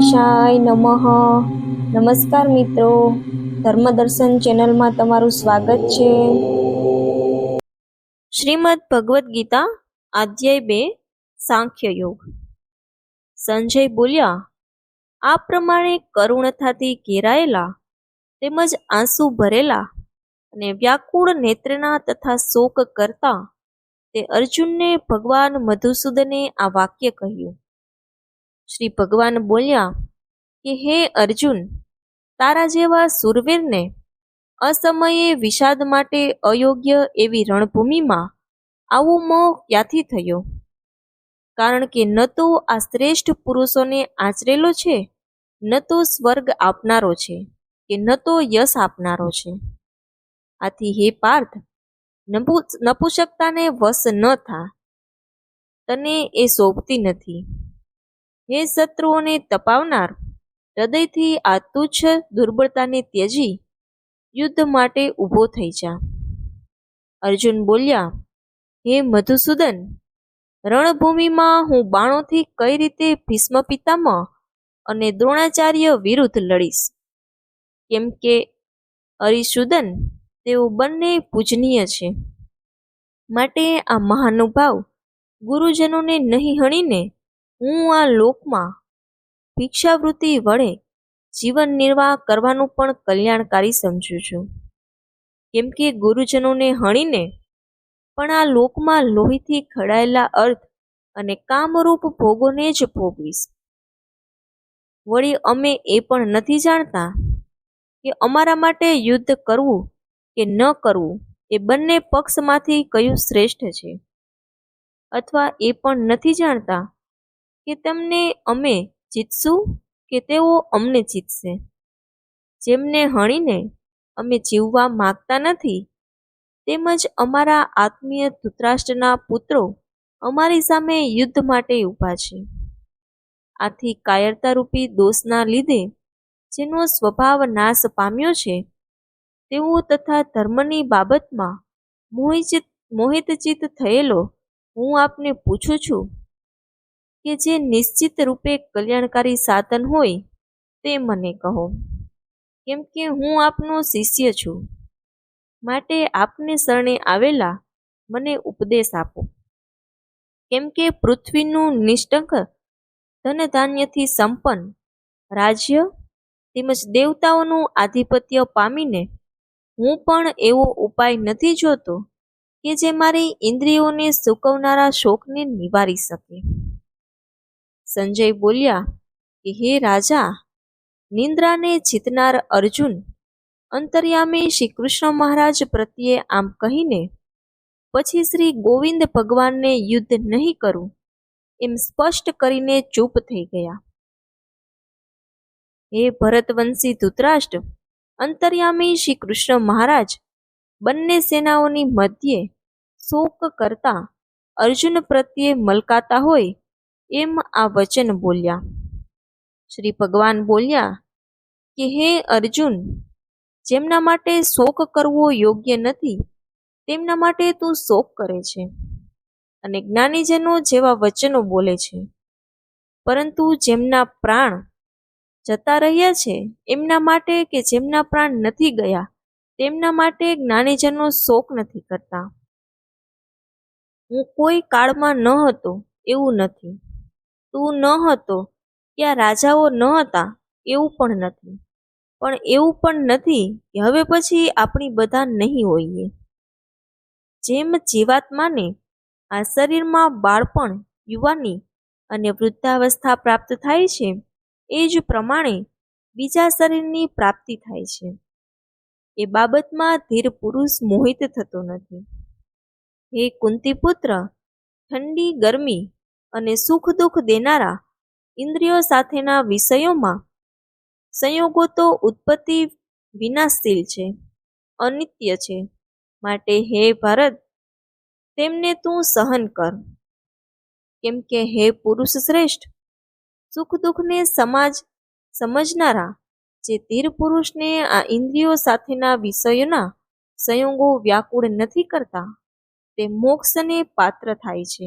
ગણેશાય નમઃ. નમસ્કાર મિત્રો. ધર્મદર્શન ચેનલમાં તમારું સ્વાગત છે. શ્રીમદ ભગવદ્ ગીતા, અધ્યાય બે, સાંખ્ય યોગ. સંજય બોલ્યા, આ પ્રમાણે કરુણતાથી ઘેરાયેલા તેમજ આંસુ ભરેલા અને વ્યાકુળ નેત્રના તથા શોક કરતા તે અર્જુનને ભગવાન મધુસૂદને આ વાક્ય કહ્યું. શ્રી ભગવાન બોલ્યા કે, હે અર્જુન, તારા જેવા સુરવીરને અસમયે વિષાદ માટે અયોગ્ય એવી રણભૂમિમાં આવો મોહ ક્યાંથી થયો? કારણ કે ન તો આ શ્રેષ્ઠ પુરુષોને આચરેલો છે, ન તો સ્વર્ગ આપનારો છે કે ન તો યશ આપનારો છે. આથી હે પાર્થ નપુ- નપુંસકતાને વશ ન થા. તને એ શોભતી નથી. હે શત્રુઓને તપાવનાર, હૃદયથી આ તુચ્છ દુર્બળતાને ત્યજી, યુદ્ધ માટે ઊભો થઈ જા. અર્જુન બોલ્યા, હે મધુસૂદન, રણભૂમિમાં હું બાણોથી કઈ રીતે ભીષ્મ પિતામહ અને દ્રોણાચાર્ય વિરુદ્ધ લડીશ? કેમ કે અરિસુદન તેઓ બંને પૂજનીય છે. માટે આ મહાનુભાવ ગુરુજનોને નહીં હણીને હું આ લોકમાં ભિક્ષાવૃત્તિ વડે જીવન નિર્વાહ કરવાનું પણ કલ્યાણકારી સમજું છું. કેમ કે ગુરુજનોને હણીને પણ આ લોકમાં લોહીથી ખડાયેલા અર્થ અને કામરૂપ ભોગોને જ ભોગવીશ. વળી અમે એ પણ નથી જાણતા કે અમારા માટે યુદ્ધ કરવું કે ન કરવું એ બંને પક્ષમાંથી કયું શ્રેષ્ઠ છે? અથવા એ પણ નથી જાણતા કે તમને અમે જીતશું કે તેઓ અમને જીતશે? જેમને હણીને અમે જીવવા માગતા નથી, તેમજ અમારા આત્મીય ધૃતરાષ્ટ્રના પુત્રો અમારી સામે યુદ્ધ માટે ઊભા છે. આથી કાયરતારૂપી દોષના લીધે જેનો સ્વભાવ નાશ પામ્યો છે તેવો તથા ધર્મની બાબતમાં મોહિત મોહિતચિત થયેલો હું આપને પૂછું છું કે જે નિશ્ચિત રૂપે કલ્યાણકારી સાધન હોય તે મને કહો. કેમ કે હું આપનો શિષ્ય છું. માટે આપને શરણે આવેલા મને ઉપદેશ આપો. કેમ કે પૃથ્વીનું નિષ્ઠંક ધન ધાન્યથી સંપન્ન રાજ્ય તેમજ દેવતાઓનું આધિપત્ય પામીને હું પણ એવો ઉપાય નથી જોતો કે જે મારી ઇન્દ્રિયોને સૂકવનારા શોકને નિવારી શકે. સંજય બોલ્યા કે, હે રાજા, નિંદ્રાને જીતનાર અર્જુન, અંતર્યામી શ્રી કૃષ્ણ મહારાજ પ્રત્યે આમ કહીને, પછી શ્રી ગોવિંદ ભગવાનને યુદ્ધ નહીં કરું, એમ સ્પષ્ટ કરીને ચૂપ થઈ ગયા. હે ભરતવંશી ધૃતરાષ્ટ્ર, અંતર્યામી શ્રી કૃષ્ણ મહારાજ, બંને સેનાઓની મધ્યે શોક કરતા અર્જુન પ્રત્યે મલકાતા હોય એમ આ વચન બોલ્યા. શ્રી ભગવાન બોલ્યા, કે હે અર્જુન, જેમના માટે શોક કરવો યોગ્ય નથી, તેમના માટે તું શોક કરે છે અને જ્ઞાનીજનો જેવા વચનો બોલે છે. પરંતુ જેમના પ્રાણ જતા રહ્યા છે, એમના માટે કે જેમના પ્રાણ નથી ગયા, તેમના માટે જ્ઞાનીજનો શોક નથી કરતા. હું કોઈ કાળમાં ન હતો, એવું નથી. તું ન હતો આ રાજાઓ ન હતા, એવું પણ નથી. પણ એવું પણ નથી કે હવે પછી આપણી બધા નહીં હોઈએ. જેમ જીવાત્માને આ શરીરમાં બાળપણ, યુવાની અને વૃદ્ધાવસ્થા પ્રાપ્ત થાય છે, એ જ પ્રમાણે બીજા શરીરની પ્રાપ્તિ થાય છે. એ બાબતમાં ધીર પુરુષ મોહિત થતો નથી. હે કુંતીપુત્ર, ઠંડી ગરમી અને સુખ દુઃખ દેનારા ઇન્દ્રિયો સાથેના વિષયોમાં સંયોગો તો ઉત્પત્તિ વિનાશશીલ છે, અનિત્ય છે. માટે હે ભરત, તેમને તું સહન કર. કેમ કે હે પુરુષ શ્રેષ્ઠ, સુખ દુઃખને સમાજ સમજનારા જે ધીર પુરુષને આ ઇન્દ્રિયો સાથેના વિષયોના સંયોગો વ્યાકુળ નથી કરતા, તે મોક્ષને પાત્ર થાય છે.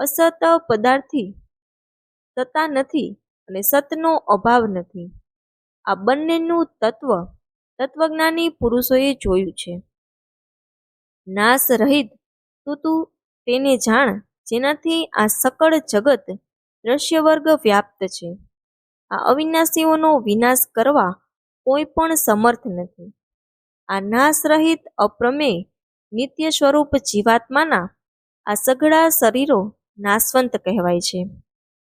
અસત પદાર્થી સત્તા નથી અને સતનો અભાવ નથી. આ બંનેનું તત્વ તત્વજ્ઞાની પુરુષોએ જોયું છે. નાશ રહિત તો તું તેને જાણ જેનાથી આ સકળ જગત દ્રશ્ય વર્ગ વ્યાપ્ત છે. આ અવિનાશીઓનો વિનાશ કરવા કોઈ પણ સમર્થ નથી. આ નાશ રહિત અપ્રમેય નિત્ય સ્વરૂપ જીવાત્માના આ સઘળા શરીરો નાશવંત કહેવાય છે.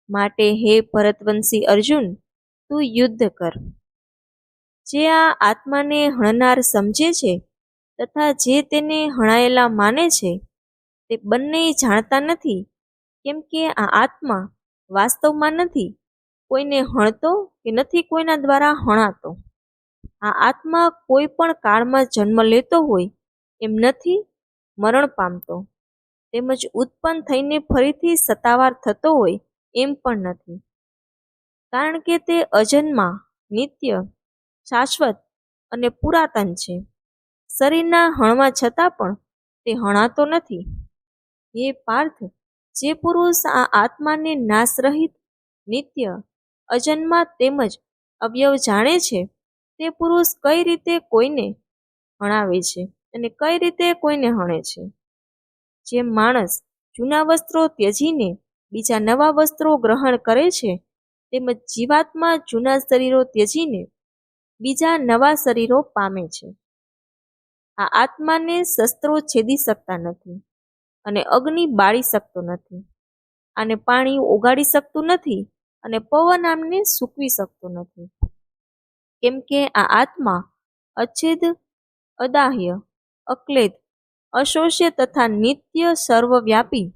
માટે હે ભરતવંશી અર્જુન, તું યુદ્ધ કર. જે આ આત્માને હણનાર સમજે છે તથા જે તેને હણાયેલા માને છે, તે બંને જાણતા નથી. કેમ કે આ આત્મા વાસ્તવમાં નથી, કોઈને હણતો કે નથી કોઈના દ્વારા હણાતો. આ આત્મા કોઈ પણ કાળમાં જન્મ લેતો હોય એમ નથી, મરણ પામતો. તેમજ ઉત્પન્ન થઈને ફરીથી સત્તાવાર થતો હોય એમ પણ નથી. કારણ કે તે અજન્મા, નિત્ય, શાશ્વત અને પુરાતન છે. શરીરના હણવા છતાં પણ તે હણાતો નથી. હે પાર્થ, જે પુરુષ આ આત્માને નાશરહિત નિત્ય, અજન્મા તેમજ અવયવ જાણે છે, તે પુરુષ કઈ રીતે કોઈને હણાવે છે અને કઈ રીતે કોઈને હણે છે? જેમ માણસ જૂના વસ્ત્રો ત્યજીને બીજા નવા વસ્ત્રો ગ્રહણ કરે છે, તેમજ જીવાત્મા જૂના શરીરો ત્યજીને બીજા નવા શરીરો પામે છે. આ આત્માને શસ્ત્રો છેદી શકતા નથી અને અગ્નિ બાળી શકતો નથી આને પાણી ઓગાળી શકતું નથી અને પવન આમને સૂકવી શકતો નથી. કેમ કે આ આત્મા અચ્છેદ અદાહ્ય, અક્લેદ અશોષ્ય તથા નિત્ય સર્વવ્યાપી,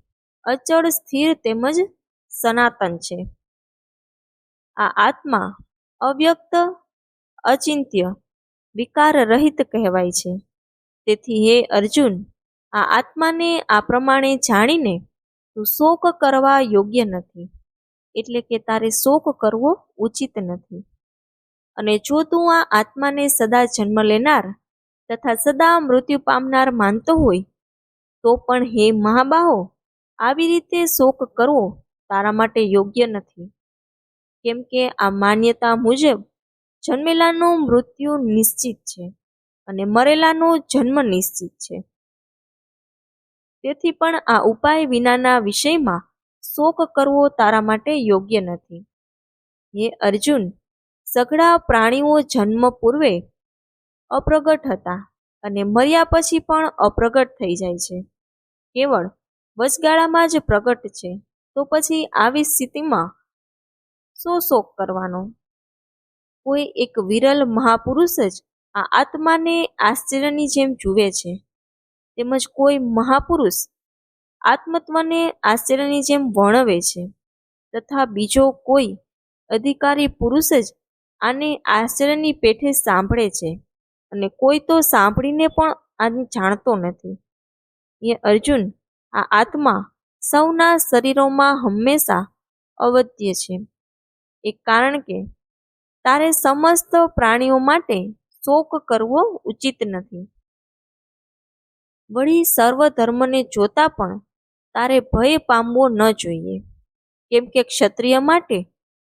અચળ, સ્થિર તેમજ સનાતન છે. આ આત્મા અવ્યક્ત, અચિંત્ય વિકાર રહિત કહેવાય છે. તેથી હે અર્જુન, આ આત્માને આ પ્રમાણે જાણીને તું શોક કરવા યોગ્ય નથી, એટલે કે તારે શોક કરવો ઉચિત નથી. અને જો તું આ આત્માને સદા જન્મ લેનાર તથા સદા મૃત્યુ પામનાર માનતો હોય, તો પણ હે મહાબાહો, આવી રીતે શોક કરવો તારા માટે યોગ્ય નથી. કેમ કે આ માન્યતા મુજબ જન્મેલાનું મૃત્યુ નિશ્ચિત છે અને મરેલાનો જન્મ નિશ્ચિત છે. તેથી પણ આ ઉપાય વિનાના વિષયમાં શોક કરવો તારા માટે યોગ્ય નથી. હે અર્જુન, સઘળા પ્રાણીઓ જન્મ પૂર્વે અપ્રગટ હતા અને મર્યા પછી પણ અપ્રગટ થઈ જાય છે. કેવળ વચગાળામાં જ પ્રગટ છે તો પછી આવી સ્થિતિમાં શો શોક કરવાનો? કોઈ એક વિરલ મહાપુરુષ જ આ આત્માને આશ્ચર્યની જેમ જુએ છે. તેમજ કોઈ મહાપુરુષ આત્મત્વને આશ્ચર્યની જેમ વર્ણવે છે. તથા બીજો કોઈ અધિકારી પુરુષ જ આને આશ્ચર્યની પેઠે સાંભળે છે. અને કોઈ તો સાંભળીને પણ આને જાણતો નથી. એ અર્જુન આ આત્મા સૌના શરીરોમાં હંમેશા અવધ્ય છે. એ કારણ કે તારે સમસ્ત પ્રાણીઓ માટે શોક કરવો ઉચિત નથી. વળી સર્વ ધર્મને જોતા પણ તારે ભય પામવો ન જોઈએ. કેમ કે ક્ષત્રિય માટે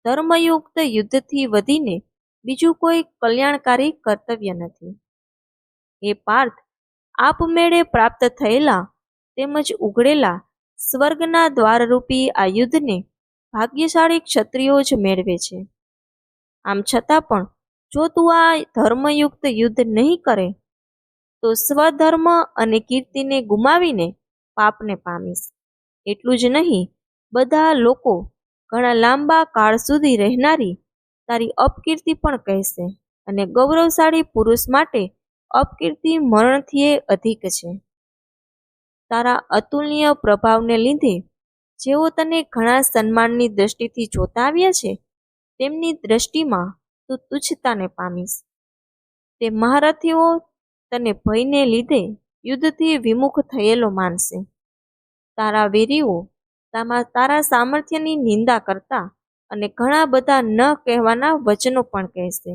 ધર્મયુક્ત યુદ્ધથી વધીને બીજું કોઈ કલ્યાણકારી કર્તવ્ય નથી. એ પાર્થ આપમેળે પ્રાપ્ત થયેલા તેમજ ઉઘડેલા સ્વર્ગના દ્વારરૂપી આ યુદ્ધને ભાગ્યશાળી ક્ષત્રિયો જ મેળવે છે. આમ છતાં પણ જો તું આ ધર્મયુક્ત યુદ્ધ નહીં કરે, તો સ્વધર્મ અને કીર્તિને ગુમાવીને પાપને પામીશ. એટલું જ નહીં, બધા લોકો ઘણા લાંબા કાળ સુધી રહેનારી તારી અપકીર્તિ પણ કહેશે અને ગૌરવશાળી પુરુષ માટે અપકીર્તિ મરણથી અધિક છે. તારા અતુલનીય પ્રભાવને લીધે જેઓ તને ઘણા સન્માનની દ્રષ્ટિથી જોતા આવ્યા છે, તેમની દ્રષ્ટિમાં તું તુચ્છતાને પામીશ. તે મહારથીઓ તને ભયને લીધે યુદ્ધથી વિમુખ થયેલો માનશે. તારા વેરીઓ તારા સામર્થ્યની નિંદા કરતા અને ઘણા બધા ન કહેવાના વચનો પણ કહેશે.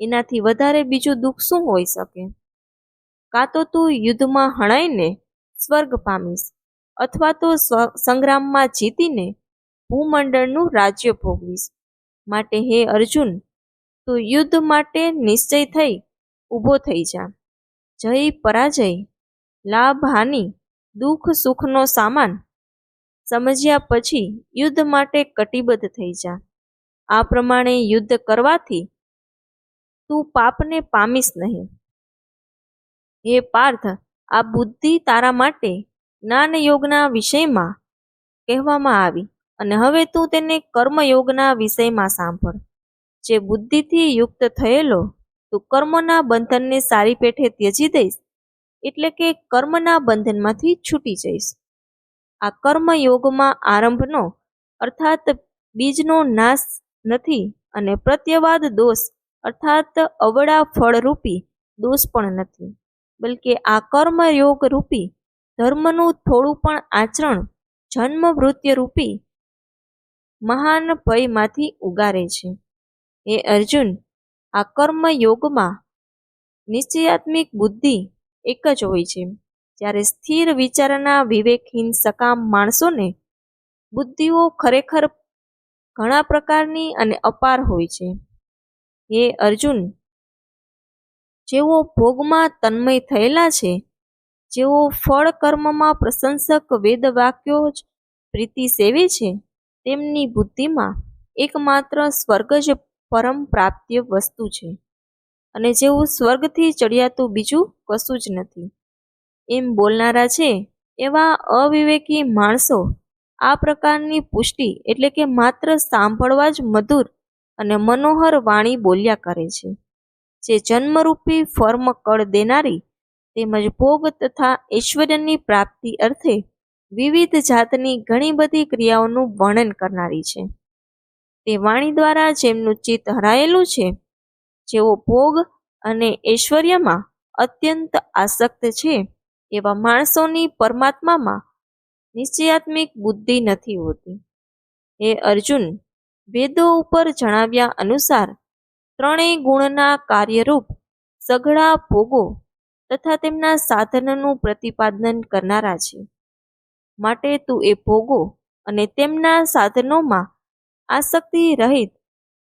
એનાથી વધારે બીજું દુઃખ શું હોઈ શકે? કાં તો તું યુદ્ધમાં હણાઈને સ્વર્ગ પામીશ, અથવા તો સંગ્રામમાં જીતીને ભૂમંડળનું રાજ્ય ભોગવીશ. માટે હે અર્જુન, તું યુદ્ધ માટે નિશ્ચય થઈ ઊભો થઈ જા. જય પરાજય લાભ હાનિ દુઃખ સુખનો સામાન સમજ્યા પછી યુદ્ધ માટે કટિબદ્ધ થઈ જા. આ પ્રમાણે યુદ્ધ કરવાથી તું પાપને પામીશ નહીં. હે પાર્થ, આ બુદ્ધિ તારા માટે જ્ઞાન યોગના વિષયમાં કહેવામાં આવી અને હવે તું તેને કર્મયોગના વિષયમાં સાંભળ. જે બુદ્ધિથી યુક્ત થયેલો, તું કર્મના બંધનને સારી પેઠે ત્યજી દઈશ, એટલે કે કર્મના બંધનમાંથી છૂટી જઈશ. આ કર્મયોગમાં આરંભનો, અર્થાત બીજનો નાશ નથી અને પ્રત્યવાદ દોષ, અર્થાત અવળા ફળરૂપી દોષ પણ નથી. બલકે આ કર્મયોગ રૂપી ધર્મનું થોડું પણ આચરણ જન્મ રૂપી મહાન ભયમાંથી ઉગારે છે. હે અર્જુન, આ કર્મયોગમાં નિશ્ચયાત્મિક બુદ્ધિ એક જ હોય છે. જ્યારે સ્થિર વિચારના વિવેકહીન સકામ માણસોને બુદ્ધિઓ ખરેખર ઘણા પ્રકારની અને અપાર હોય છે. હે અર્જુન, જેઓ ભોગમાં તન્મય થયેલા છે, જેઓ ફળ કર્મમાં પ્રશંસક વેદ વાક્યો જ પ્રીતિ સેવે છે, તેમની બુદ્ધિમાં એકમાત્ર સ્વર્ગ જ પરમ પ્રાપ્ય વસ્તુ છે. અને જેવું સ્વર્ગથી ચડિયાતું બીજું કશું જ નથી. એમ બોલનારા છે એવા અવિવેકી માણસો આ પ્રકારની પુષ્ટિ એટલે કે માત્ર સાંભળવા જ મધુર અને મનોહર વાણી બોલ્યા કરે છે. જે જન્મરૂપી ફર્મ કળ દેનારી તેમજ ભોગ તથા ઐશ્વર્યની પ્રાપ્તિ અર્થે વિવિધ જાતની ઘણી બધી ક્રિયાઓનું વર્ણન કરનારી છે. તે વાણી દ્વારા જેમનું ચિત્ત હરાયેલું છે, જેઓ ભોગ અને ઐશ્વર્યમાં અત્યંત આસક્ત છે એવા માણસોની પરમાત્મામાં નિશ્ચયાત્મિક બુદ્ધિ નથી હોતી. હે અર્જુન વેદો ઉપર જણાવ્યા અનુસાર ત્રણેય ગુણના કાર્યરૂપ સઘળા ભોગો તથા તેમના સાધનનું પ્રતિપાદન કરનારા છે. માટે તું એ ભોગો અને તેમના સાધનોમાં આસક્તિ રહિત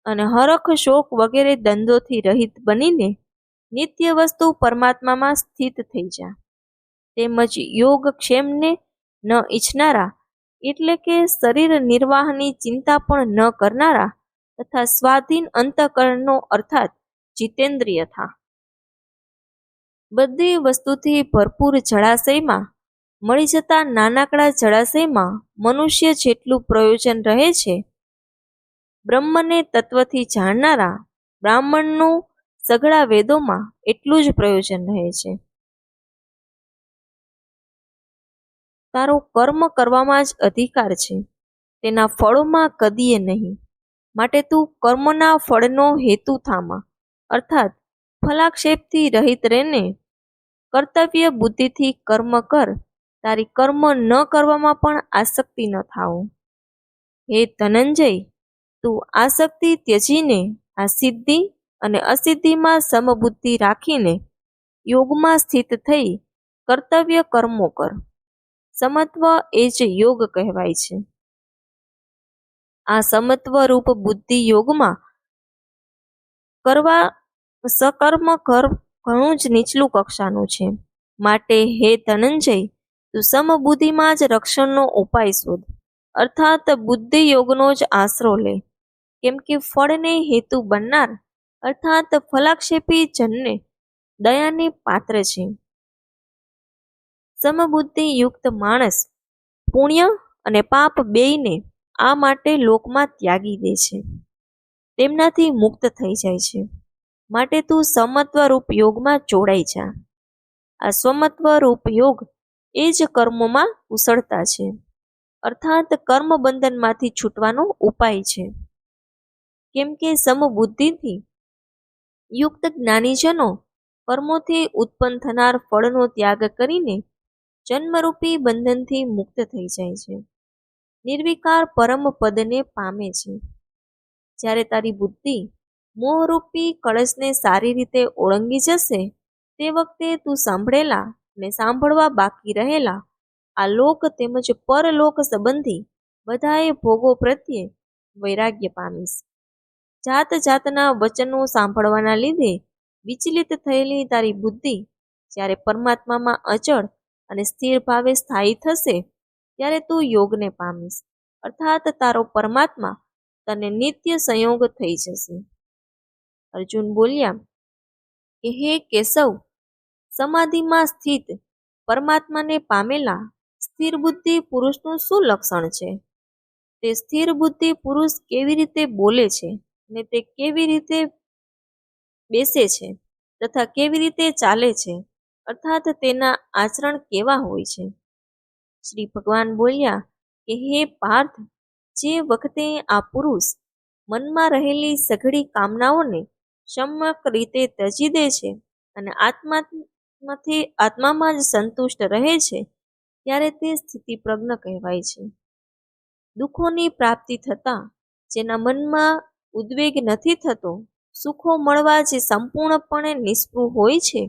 અને હરખ શોક વગેરે દંડોથી રહિત બનીને નિત્ય વસ્તુ પરમાત્મામાં સ્થિત થઈ જા. તેમજ યોગક્ષેમને ન ઈચ્છનારા, એટલે કે શરીર નિર્વાહની ચિંતા પણ ન કરનારા તથા સ્વાધીન અંતકરણનો અર્થાત જીતેન્દ્રિય થા. બધી વસ્તુથી ભરપૂર જળાશયમાં, મળી જતા નાનકડા જળાશયમાં મનુષ્ય જેટલું પ્રયોજન રહે છે, બ્રહ્મને તત્વથી જાણનારા બ્રાહ્મણનું સઘળા વેદોમાં એટલું જ પ્રયોજન રહે છે. તારો કર્મ કરવામાં જ અધિકાર છે. તેના ફળોમાં કદીએ નહીં. માટે તું કર્મના ફળનો હેતુ થામા. અર્થાત, ફલાક્ષેપથી રહિત રહેને કર્તવ્ય બુદ્ધિથી કર્મ કર. તારી કર્મ ન કરવામાં પણ આસક્તિ ન થાઓ. હે ધનંજય, તું આસક્તિ ત્યજીને, આ સિદ્ધિ અને અસિદ્ધિમાં સમબુદ્ધિ રાખીને યોગમાં સ્થિત થઈ કર્તવ્ય કર્મો કર. સમત્વ એ જ યોગ કહેવાય છે. આ સમત્વ રૂપ બુદ્ધિ યોગમાં કરવા, સકર્મ કર, ઘણું જ નીચલું કક્ષાનું છે. માટે હે ધનંજય, તું સમબુદ્ધિમાં જ રક્ષણનો ઉપાય શોધ. અર્થાત બુદ્ધિ યોગનો જ આશરો લે. કેમ કે ફળને હેતુ બનનાર, અર્થાત ફલાક્ષેપી જનને દયાની પાત્ર છે. સમબુદ્ધિ યુક્ત માણસ પુણ્ય અને પાપ બેયને આ માટે લોકમાં ત્યાગી દે છે. તેમનાથી મુક્ત થઈ જાય છે. માટે તું સમત્વ રૂપ યોગમાં જોડાઈ જા. આ સ્વમત્વ રૂપ યોગ એ જ કર્મોમાં કુશળતા છે. અર્થાત કર્મ બંધનમાંથી છૂટવાનો ઉપાય છે. કેમ કે સમબુદ્ધિથી યુક્ત જ્ઞાનીજનો કર્મોથી ઉત્પન્ન થનાર ફળનો ત્યાગ કરીને જન્મરૂપી બંધનથી મુક્ત થઈ જાય છે. નિર્વિકાર પરમ પદને પામે છે. જ્યારે તારી બુદ્ધિ મોહરૂપી કળશને સારી રીતે ઓળંગી જશે, તે વખતે તું સાંભળેલા ને સાંભળવા બાકી રહેલા આ લોક તેમજ પરલોક સંબંધી બધાએ ભોગો પ્રત્યે વૈરાગ્ય પામીશ. જાત જાતના વચનો સાંભળવાના લીધે વિચલિત થયેલી તારી બુદ્ધિ જ્યારે પરમાત્મામાં અચળ અને સ્થિર ભાવે સ્થાયી થશે, ત્યારે તું યોગને પામીશ. અર્થાત તારો પરમાત્મા તને નિત્ય સંયોગ થઈ જશે. અર્જુન બોલ્યા, કે હે કેશવ, સમાધિમાં સ્થિત પરમાત્માને પામેલા સ્થિર બુદ્ધિ પુરુષનું શું લક્ષણ છે? તે સ્થિર બુદ્ધિ પુરુષ કેવી રીતે બોલે છે અને તે કેવી રીતે બેસે છે તથા કેવી રીતે ચાલે છે? અર્થાત તેના આચરણ કેવા હોય છે? શ્રી ભગવાન બોલ્યા, કે હે પાર્થ, જે વખતે આ પુરુષ મનમાં રહેલી સઘળી કામનાઓને સમ્યક રીતે ત્યજી દે છે અને આત્મામાંથી આત્મામાં જ સંતુષ્ટ રહે છે, ત્યારે તે સ્થિતિ પ્રજ્ઞ કહેવાય છે. દુઃખોની પ્રાપ્તિ થતાં જેના મનમાં ઉદ્વેગ નથી થતો, સુખો મળવા જે સંપૂર્ણપણે નિષ્ફળ હોય છે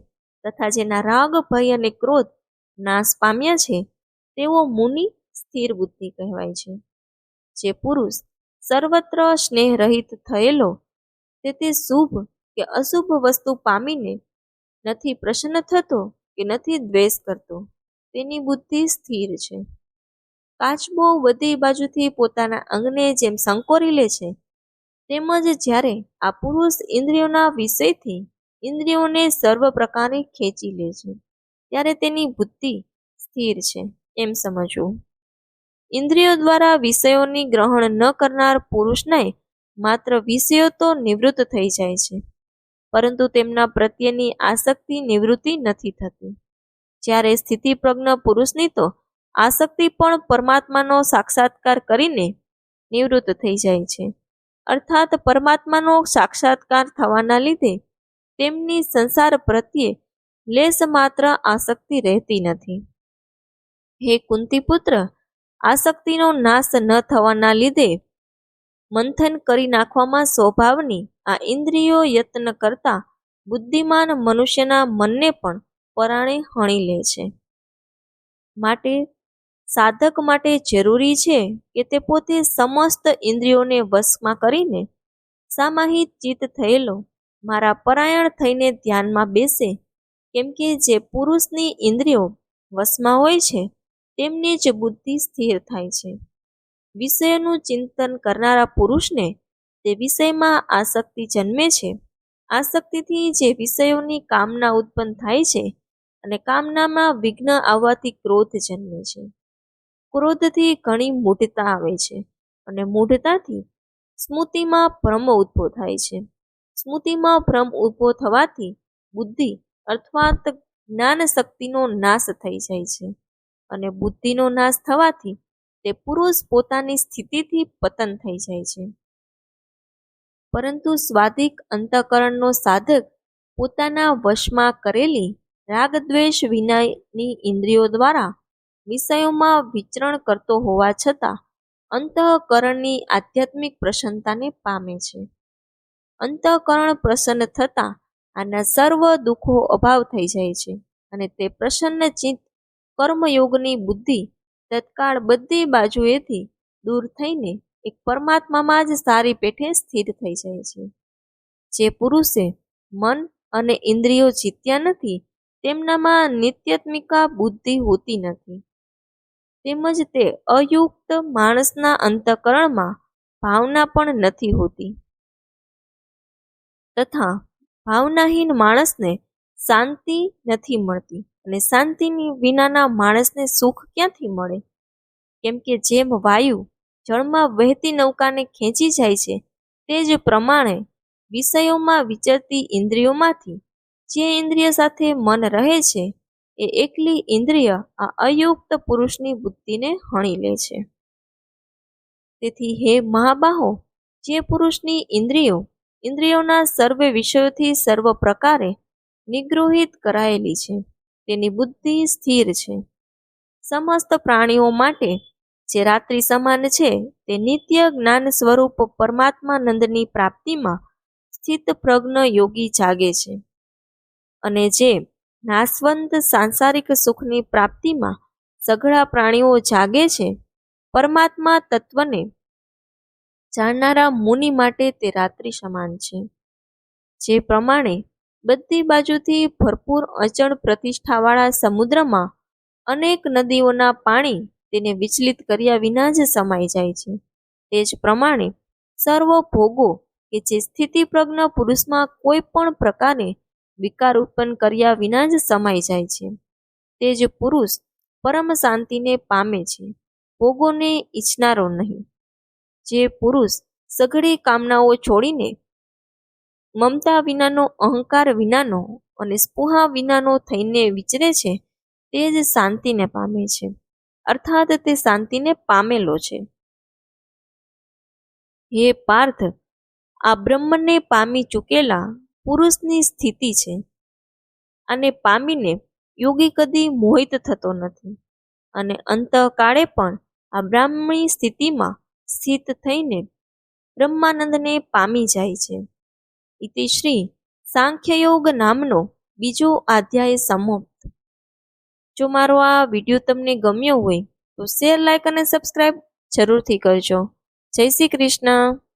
તથા જેના રાગ, ભય અને ક્રોધ નાશ પામ્યા છે, તેઓ મુનિ સ્થિર બુદ્ધિ કહેવાય છે. જે પુરુષ સર્વત્ર સ્નેહ રહિત થયેલો, તે તે શુભ કે અશુભ વસ્તુ પામીને નથી પ્રસન્ન થતો કે નથી દ્વેષ કરતો, તેની બુદ્ધિ સ્થિર છે. કાચબો બધી બાજુથી પોતાના અંગને જેમ સંકોરી લે છે, તેમજ જ્યારે આ પુરુષ ઇન્દ્રિયોના વિષયથી ઇન્દ્રિયોને સર્વ પ્રકારે ખેંચી લે છે. ત્યારે તેની બુદ્ધિ સ્થિર છે, એમ સમજવું. ઇન્દ્રિયો દ્વારા વિષયોની ગ્રહણ ન કરનાર પુરુષને માત્ર વિષયો તો નિવૃત્ત થઈ જાય છે, પરંતુ તેમના પ્રત્યેની આસક્તિ નિવૃત્તિ નથી થતી. જ્યારે સ્થિતિ પ્રજ્ઞ પુરુષની તો આસક્તિ પણ પરમાત્માનો સાક્ષાત્કાર કરીને નિવૃત્ત થઈ જાય છે. અર્થાત પરમાત્માનો સાક્ષાત્કાર થવાના લીધે તેમની સંસાર પ્રત્યે લેશ માત્ર આસક્તિ રહેતી નથી. હે કુંતીપુત્ર, આસક્તિનો નાશ ન થવાના લીધે મંથન કરી નાખવામાં સ્વભાવની આ ઇન્દ્રિયો યત્ન કરતા બુદ્ધિમાન મનુષ્યના મનને પણ પરાણે હણી લે છે. માટે સાધક માટે જરૂરી છે કે તે પોતે સમસ્ત ઇન્દ્રિયોને વશમાં કરીને સામાહિત ચિત્ત થયેલો મારા પરાયણ થઈને ધ્યાનમાં બેસે, કેમ કે જે પુરુષની ઇન્દ્રિયો વશમાં હોય છે, તેમની જ બુદ્ધિ સ્થિર થાય છે. વિષયનું ચિંતન કરનારા પુરુષને તે વિષયમાં આસક્તિ જન્મે છે. આસક્તિથી જે વિષયોની કામના ઉત્પન્ન થાય છે અને કામનામાં વિઘ્ન આવવાથી ક્રોધ જન્મે છે. ક્રોધથી ઘણી મૂઢતા આવે છે અને મૂઢતાથી સ્મૃતિમાં ભ્રમ ઉદ્ભવ થાય છે. સ્મૃતિમાં ભ્રમ ઊભો થવાથી બુદ્ધિ અર્થાત જ્ઞાન શક્તિનો નાશ થઈ જાય છે. અને બુદ્ધિનો નાશ થવાથી તે પુરુષ પોતાની સ્થિતિથી પતન થઈ જાય છે. પરંતુ સ્વાધિક અંતકરણનો સાધક પોતાના વશમાં કરેલી રાગદ્વેષ વિનાની ઇન્દ્રિયો દ્વારા વિષયોમાં વિચરણ કરતો હોવા છતાં અંતઃકરણની આધ્યાત્મિક પ્રસન્નતાને પામે છે. અંતઃકરણ પ્રસન્ન થતાં આના સર્વ દુઃખો અભાવ થઈ જાય છે અને તે પ્રસન્ન ચિત્ત કર્મયોગની બુદ્ધિ તત્કાળ બધી બાજુએથી દૂર થઈને એક પરમાત્મામાં જ સારી પેઠે સ્થિર થઈ જાય છે. જે પુરુષે મન અને ઇન્દ્રિયો જીત્યા નથી, તેમનામાં નિત્યત્મિકા બુદ્ધિ હોતી નથી. તેમજ તે અયુક્ત માણસના અંતકરણમાં ભાવના પણ નથી હોતી. તથા ભાવનાહીન માણસને શાંતિ નથી મળતી અને શાંતિની વિનાના માણસને સુખ ક્યાંથી મળે? કેમ કે જેમ વાયુ જળમાં વહેતી નૌકાને ખેંચી જાય છે, તે જ પ્રમાણે વિષયોમાં વિચરતી ઇન્દ્રિયોમાંથી જે ઇન્દ્રિય સાથે મન રહે છે, એ એકલી ઇન્દ્રિય આ અયુક્ત પુરુષની બુદ્ધિને હણી લે છે. તેથી હે મહાબાહો, જે પુરુષની ઇન્દ્રિયો ઇન્દ્રિયોના સર્વે વિષયોથી સર્વ પ્રકારે નિગૃહિત કરાયેલી છે. તેની બુદ્ધિ સ્થિર છે. સમસ્ત પ્રાણીઓ માટે જે રાત્રિ સમાન છે, તે નિત્ય જ્ઞાન સ્વરૂપ પરમાત્માનંદની પ્રાપ્તિમાં સ્થિત પ્રજ્ઞ યોગી જાગે છે. અને જે નાશવંત સાંસારિક સુખની પ્રાપ્તિમાં સઘળા પ્રાણીઓ જાગે છે, પરમાત્મા તત્વને જાણનારા મુનિ માટે તે રાત્રિ સમાન છે. જે પ્રમાણે બધી બાજુથી ભરપૂર અચળ પ્રતિષ્ઠાવાળા સમુદ્રમાં અનેક નદીઓના પાણી તેને વિચલિત કર્યા વિના જ સમાઈ જાય છે. તે જ પ્રમાણે સર્વ ભોગો કે જે સ્થિતિપ્રજ્ઞ પુરુષમાં કોઈ પણ પ્રકારે વિકાર ઉત્પન્ન કર્યા વિના જ સમાઈ જાય છે. તે જ પુરુષ પરમ શાંતિને પામે છે. ભોગોને ઈચ્છનારો નહીં. જે પુરુષ સઘળી કામનાઓ છોડીને મમતા વિનાનો, અહંકાર વિનાનો અને સ્પૃહા વિનાનો થઈને વિચરે છે, તે જ શાંતિને પામે છે. અર્થાત તે શાંતિને પામેલો છે. હે પાર્થ, આ બ્રહ્મને પામી ચૂકેલા પુરુષની સ્થિતિ છે અને પામીને યોગી કદી મોહિત થતો નથી. અને અંતકાળે પણ આ બ્રાહ્મણી સ્થિતિમાં સ્થિત થઈને બ્રહ્માનંદને પામી જાય છે. ઇતિ શ્રી સાંખ્યયોગ નામનો બીજો અધ્યાય સમાપ્ત. જો મારો આ વીડિયો તમને ગમ્યો હોય તો શેર, લાઈક અને સબસ્ક્રાઈબ જરૂરથી કરજો. જય શ્રી કૃષ્ણ.